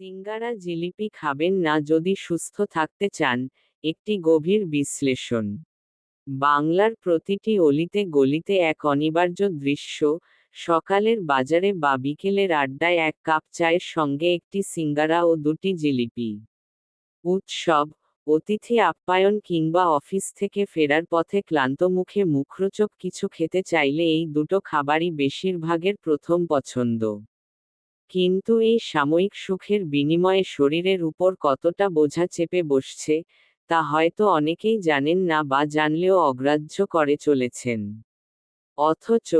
সিঙ্গারা জিলিপি খাবেন না যদি সুস্থ থাকতে চান, একটি গভীর বিশ্লেষণ। বাংলার প্রতিটি অলিতে গলিতে এক অনিবার্য দৃশ্য, সকালের বাজারে বা বিকেলের আড্ডায় এক কাপ চায়ের সঙ্গে একটি সিঙ্গারা ও দুটি জিলিপি। উৎসব, অতিথি আপ্যায়ন কিংবা অফিস থেকে ফেরার পথে ক্লান্ত মুখে মুখরোচক কিছু খেতে চাইলে এই দুটো খাবারই বেশিরভাগের প্রথম পছন্দ। কিন্তু এই সাময়িক সুখের বিনিময়ে শরীরের উপর কতটা বোঝা চেপে বসছে, তা হয়তো অনেকেই জানেন না বা জানলেও অগ্রাহ্য করে চলেছেন। অথচ,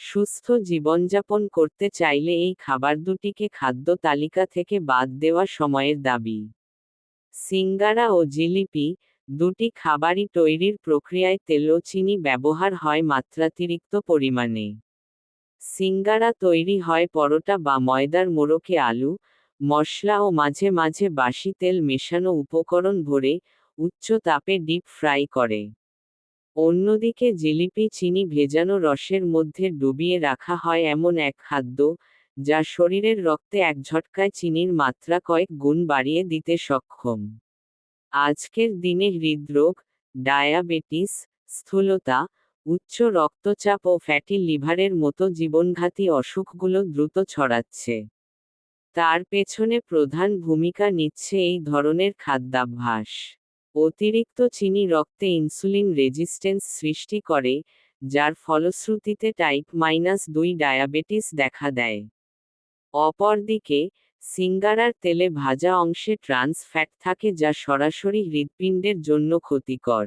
সুস্থ জীবনযাপন করতে চাইলে এই খাবার দুটিকে খাদ্য তালিকা থেকে বাদ দেওয়া সময়ের দাবি। সিঙ্গারা ও জিলিপি, দুটি খাবারই তৈরির প্রক্রিয়ায় তেল ও চিনি ব্যবহার হয় মাত্রাতিরিক্ত পরিমাণে। সিঙ্গারা তৈরি হয় পরোটা বা ময়দার মোড়কে আলু, মশলা ও মাঝে মাঝে বাসি তেল মেশানো উপকরণ ভরে উচ্চ তাপে ডিপ ফ্রাই করে। অন্যদিকে জিলিপি চিনি ভেজানো রসের মধ্যে ডুবিয়ে রাখা হয় এমন এক খাদ্য যা শরীরের রক্তে এক ঝটকায় চিনির মাত্রা কয়েক গুণ বাড়িয়ে দিতে সক্ষম। আজকের দিনে হৃদরোগ, ডায়াবেটিস, স্থূলতা উচ্চ রক্তচাপ ও ফ্যাটি লিভারের মতো জীবনঘাতী অসুখগুলো দ্রুত ছড়াচ্ছে। তার পেছনে প্রধান ভূমিকা নিচ্ছে এই ধরনের খাদ্যাভ্যাস। অতিরিক্ত চিনি রক্তে ইনসুলিন রেজিস্ট্যান্স সৃষ্টি করে, যার ফলশ্রুতিতে টাইপ মাইনাস দুই ডায়াবেটিস দেখা দেয়। অপরদিকে, সিঙ্গারার তেলে ভাজা অংশে ট্রান্স ফ্যাট থাকে যা সরাসরি হৃৎপিণ্ডের জন্য ক্ষতিকর।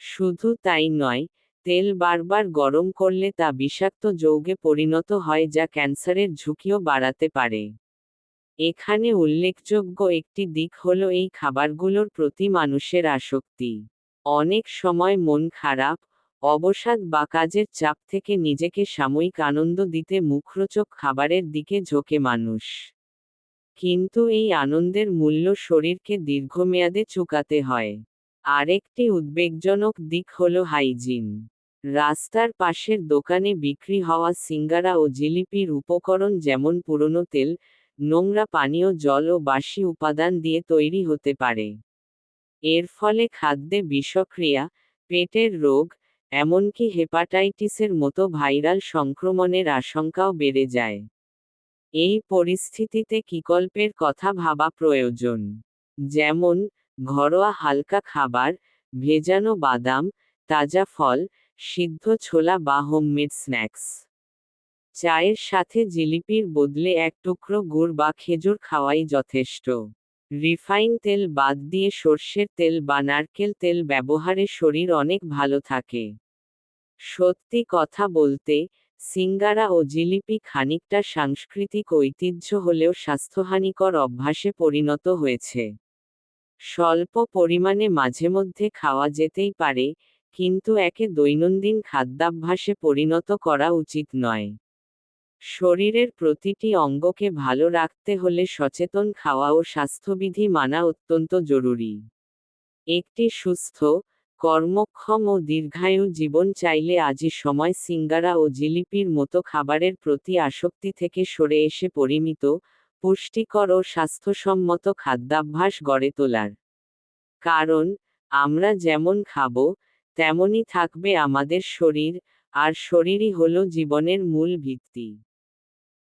শুধু তাই নয় তেল বারবার গরম করলে তা বিষাক্ত যৌগে পরিণত হয় যা ক্যান্সারের ঝুঁকিও বাড়াতে পারে। এখানে উল্লেখযোগ্য একটি দিক হল এই খাবারগুলোর প্রতি মানুষের আসক্তি। অনেক সময় মন খারাপ, অবসাদ বা কাজের চাপ থেকে নিজেকে সাময়িক আনন্দ দিতে মুখরোচক খাবারের দিকে ঝোঁকে মানুষ। কিন্তু এই আনন্দের মূল্য শরীরকে দীর্ঘমেয়াদে চুকাতে হয়। আরেকটি উদ্বেগজনক দিক হল হাইজিন। রাস্তার পাশের দোকানে বিক্রি হওয়া সিঙ্গারা ও জিলিপির উপকরণ যেমন পুরনো তেল, নোংরা পানীয় জল ও বাসি উপাদান দিয়ে তৈরি হতে পারে। এর ফলে খাদ্যে বিষক্রিয়া, পেটের রোগ, এমনকি হেপাটাইটিসের মতো ভাইরাল সংক্রমণের আশঙ্কাও বেড়ে যায়। এই পরিস্থিতিতে কিকল্পের কথা ভাবা প্রয়োজন। যেমন ঘরোয়া হালকা খাবার, ভেজানো বাদাম, তাজা ফল, সিদ্ধ ছোলা বা হোমমেড স্ন্যাক্স। চায়ের সাথে জিলিপির বদলে এক টুকরো গুড় বা খেজুর খাওয়াই যথেষ্ট। রিফাইন তেল বাদ দিয়ে সর্ষের তেল বা নারকেল তেল ব্যবহারে শরীর অনেক ভালো থাকে। সত্যি কথা বলতে, সিঙ্গারা ও জিলিপি খানিকটা সাংস্কৃতিক ঐতিহ্য হলেও স্বাস্থ্যহানিকর অভ্যাসে পরিণত হয়েছে। স্বল্প পরিমাণে মাঝে মধ্যে খাওয়া যেতেই পারে, কিন্তু একে দৈনন্দিন খাদ্যাভ্যাসে পরিণত করা উচিত নয়। শরীরের প্রতিটি অঙ্গকে ভালো রাখতে হলে সচেতন খাওয়া ও স্বাস্থ্যবিধি মানা অত্যন্ত জরুরি। একটি সুস্থ, কর্মক্ষম ও দীর্ঘায়ু জীবন চাইলে আজই সময় সিঙ্গারা ও জিলিপির মতো খাবারের প্রতি আসক্তি থেকে সরে এসে পরিমিত পুষ্টিকর ও স্বাস্থ্যসম্মত খাদ্যাভ্যাস গড়ে তোলার। কারণ, আমরা যেমন খাব, তেমনই থাকবে আমাদের শরীর, আর শরীরই হল জীবনের মূল ভিত্তি।